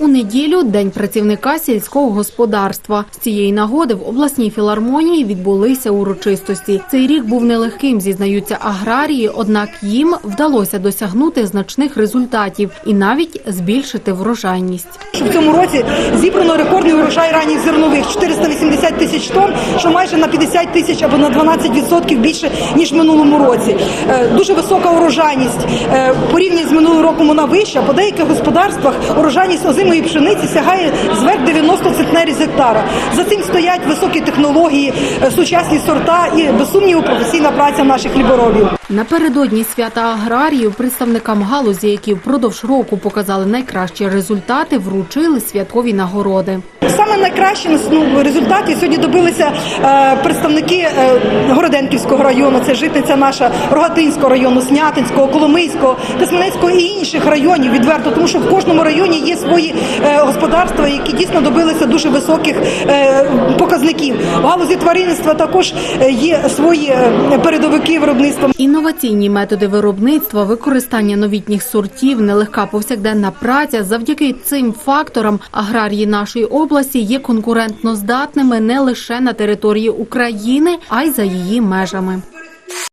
У неділю день працівника сільського господарства. З цієї нагоди в обласній філармонії відбулися урочистості. Цей рік був нелегким, зізнаються аграрії, однак їм вдалося досягнути значних результатів і навіть збільшити врожайність. В цьому році зібрано рекордний урожай ранніх зернових 480 тисяч тонн, що майже на 50 тисяч або на 12% більше ніж в минулому році. Е, Дуже висока урожайність. Е, Порівняно з минулим роком вона вища. По деяких господарствах урожайність озимої пшениці сягає зверх 90 центнерів з гектара. За цим стоять високі технології, е, сучасні сорта і без сумніву професійна праця наших хліборобів. Напередодні свята аграріїв представникам галузі, які впродовж року показали найкращі результати, вручили святкові нагороди. Саме найкращі ну, результати сьогодні добилися е, представники е, Городенківського району, це житниця наша Рогатинського району, Снятинського, Коломийського, Тисменецького і інших районів відверто, тому що в кожному районі є свої е, господарства, які дійсно добилися дуже високих е, показників. В галузі тваринництва також е, є свої е, передовики виробництва. Інноваційні методи виробництва, використання новітніх сортів, нелегка повсякденна праця. Завдяки цим факторам аграрії нашої області є конкурентно здатними не лише на території України, а й за її межами.